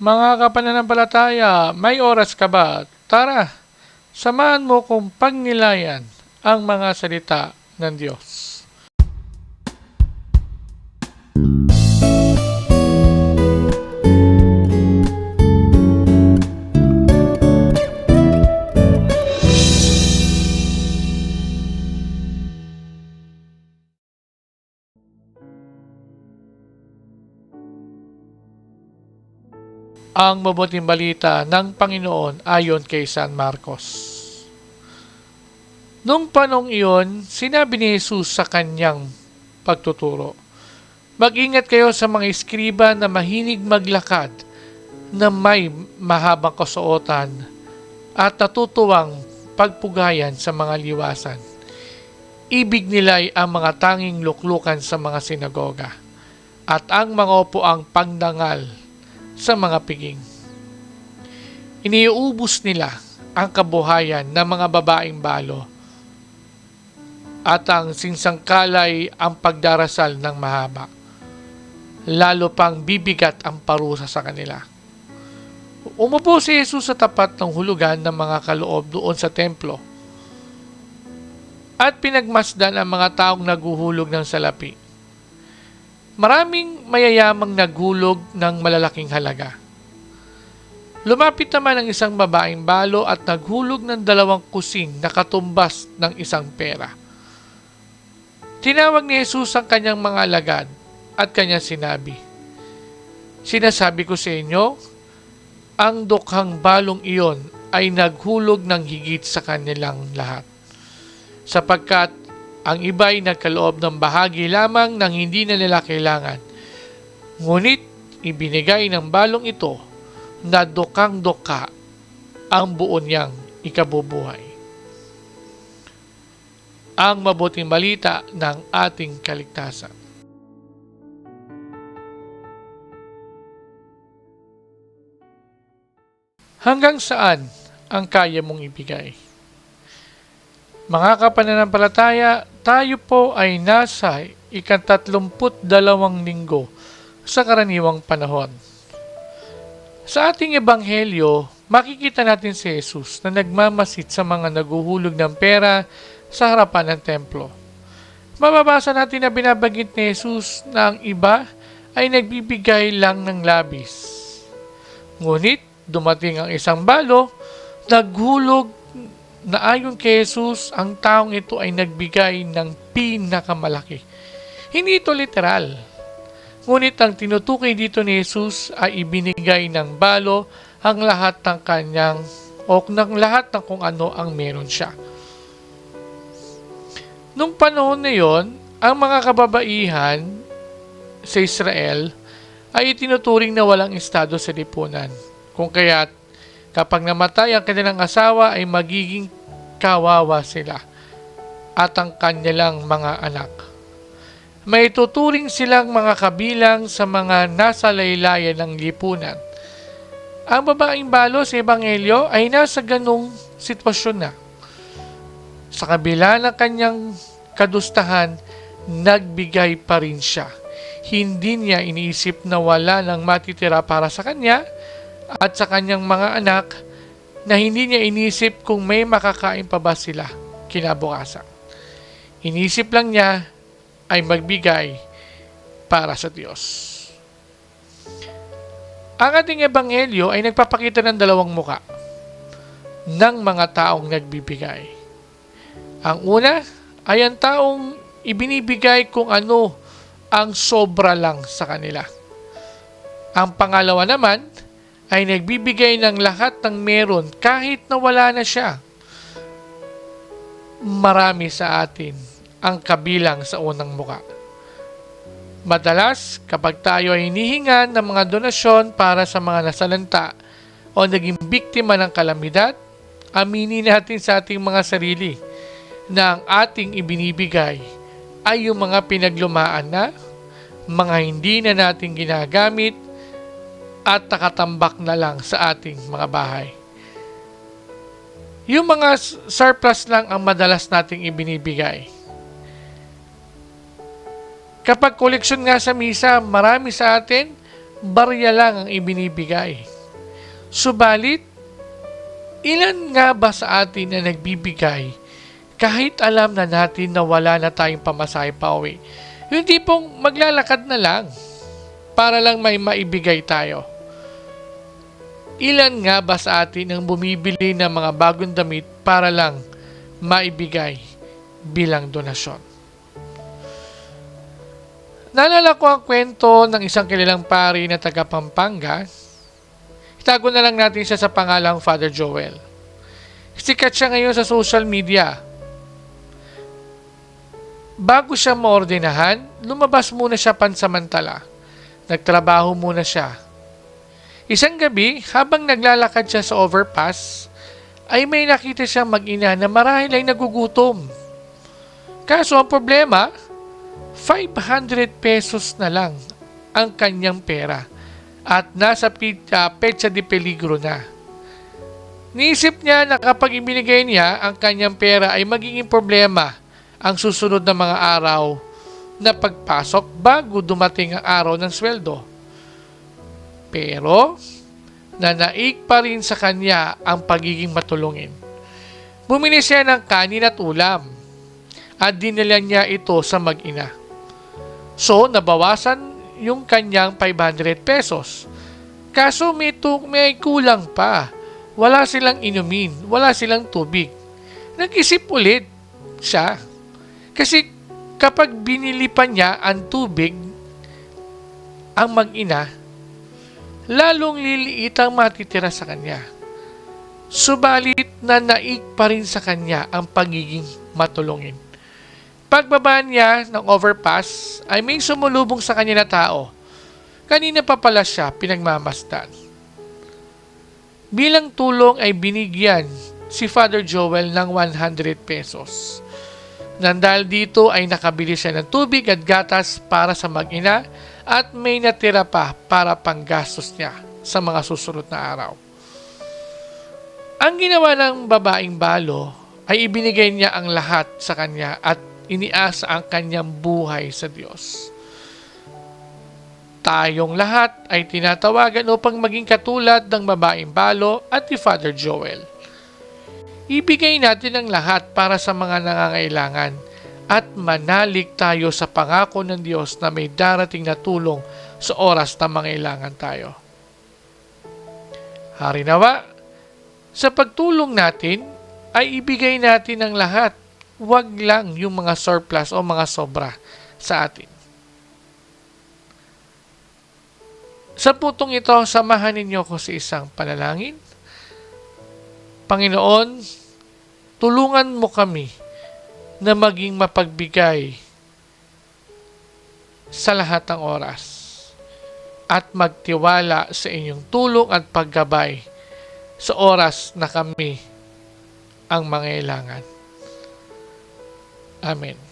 Mga kapananampalataya, may oras ka ba? Tara, samahan mo kong pagnilayan ang mga salita ng Diyos. Ang mabuting balita ng Panginoon ayon kay San Marcos. Nung panong iyon, sinabi ni Jesus sa kanyang pagtuturo, Mag-ingat kayo sa mga iskriba na mahinig maglakad na may mahabang kasuotan at natutuwang pagpugayan sa mga liwasan. Ibig nila'y ang mga tanging luklukan sa mga sinagoga at ang mga upuang pangdangal sa mga piging. Iniubos nila ang kabuhayan ng mga babaeng balo at ang sinsangkalay ang pagdarasal ng mahaba. Lalo pang bibigat ang parusa sa kanila. Umupo si Jesus sa tapat ng hulugan ng mga kaloob doon sa templo at pinagmasdan ang mga taong naguhulog ng salapi Maraming mayayamang naghulog ng malalaking halaga. Lumapit naman ang isang babaeng balo at naghulog ng dalawang kusing na katumbas ng isang pera. Tinawag ni Jesus ang kanyang mga alagad at kanya sinabi, Sinasabi ko sa inyo, ang dukhang balong iyon ay naghulog ng higit sa kanilang lahat. Sapagkat ang iba ay nagkaloob ng bahagi lamang ng hindi na nila kailangan. Ngunit ibinigay ng balong ito na dokang-doka ang buo niyang ikabubuhay. Ang mabuting balita ng ating kaligtasan. Hanggang saan ang kaya mong ibigay? Mga kapananampalataya, tayo po ay nasa ikatatlumput dalawang linggo sa karaniwang panahon. Sa ating ebanghelyo, makikita natin si Jesus na nagmamasit sa mga naguhulog ng pera sa harapan ng templo. Mababasa natin na binabagit ni Jesus na ang iba ay nagbibigay lang ng labis. Ngunit dumating ang isang balo, naghulog na ayon kay Jesus, ang taong ito ay nagbigay ng pinakamalaki. Hindi ito literal. Ngunit ang tinutukoy dito ni Jesus ay ibinigay ng balo ang lahat ng kanyang o ng lahat ng kung ano ang meron siya. Nung panahon na yon, ang mga kababaihan sa Israel ay itinuturing na walang estado sa lipunan. Kung kaya't Kapag namatay ang kanilang asawa ay magiging kawawa sila at ang kanilang mga anak. May tuturing silang mga kabilang sa mga nasa laylayan ng lipunan. Ang babaeng balo sa Ebanghelyo ay nasa ganong sitwasyon na. Sa kabila ng kanyang kadustahan, nagbigay pa rin siya. Hindi niya iniisip na wala nang matitira para sa kanya, at sa kanyang mga anak na hindi niya inisip kung may makakain pa ba sila kinabukasan. Inisip lang niya ay magbigay para sa Diyos. Ang ating ebanghelyo ay nagpapakita ng dalawang muka ng mga taong nagbibigay. Ang una ay ang taong ibinibigay kung ano ang sobra lang sa kanila. Ang pangalawa naman ay nagbibigay ng lahat ng meron kahit na wala na siya. Marami sa atin ang kabilang sa unang muka. Madalas, kapag tayo ay hinihingan ng mga donasyon para sa mga nasalanta o naging biktima ng kalamidad, aminin natin sa ating mga sarili na ang ating ibinibigay ay yung mga pinaglumaan na, mga hindi na natin ginagamit at nakatambak na lang sa ating mga bahay. Yung mga surplus lang ang madalas nating ibinibigay. Kapag koleksyon nga sa misa, marami sa atin, barya lang ang ibinibigay. Subalit, ilan nga ba sa atin na nagbibigay kahit alam na natin na wala na tayong pamasahe pa uwi? Yung tipong maglalakad na lang para lang may maibigay tayo. Ilan nga ba sa atin ang bumibili ng mga bagong damit para lang maibigay bilang donasyon? Naalala ko ang kwento ng isang kilalang pari na taga Pampanga. Itago na lang natin siya sa pangalang Father Joel. Sikat siya ngayon sa social media. Bago siya maordinahan, lumabas muna siya pansamantala. Nagtrabaho muna siya. Isang gabi, habang naglalakad siya sa overpass, ay may nakita siyang mag-ina na marahil ay nagugutom. Kaso ang problema, 500 pesos na lang ang kanyang pera at nasa uh, petsa de peligro na. Niisip niya na kapag ibinigay niya ang kanyang pera ay magiging problema ang susunod na mga araw na pagpasok bago dumating ang araw ng sweldo. Pero, nanaig pa rin sa kanya ang pagiging matulungin. Bumili siya ng kanin at ulam at dinala niya ito sa mag-ina. So, nabawasan yung kanyang 500 pesos. Kaso may, tu- may kulang pa. Wala silang inumin, wala silang tubig. Nag-isip ulit siya. Kasi kapag binili pa niya ang tubig, ang mag-ina, lalong liliit ang matitira sa kanya. Subalit na naig pa rin sa kanya ang pagiging matulungin. Pagbaba niya ng overpass ay may sumulubong sa kanya na tao. Kanina pa pala siya pinagmamasdan. Bilang tulong ay binigyan si Father Joel ng 100 pesos. Nandahil dito ay nakabili siya ng tubig at gatas para sa mag-ina at may natira pa para panggastos niya sa mga susunod na araw. Ang ginawa ng babaeng balo ay ibinigay niya ang lahat sa kanya at iniasa ang kanyang buhay sa Diyos. Tayong lahat ay tinatawagan upang maging katulad ng babaeng balo at ni Father Joel. Ibigay natin ang lahat para sa mga nangangailangan at manalig tayo sa pangako ng Diyos na may darating na tulong sa oras na mangailangan tayo. Hari nawa, sa pagtulong natin ay ibigay natin ang lahat wag lang yung mga surplus o mga sobra sa atin. Sa putong ito, samahan ninyo ko sa isang panalangin. Panginoon, tulungan mo kami na maging mapagbigay sa lahat ng oras at magtiwala sa inyong tulong at paggabay sa oras na kami ang mangailangan. Amen.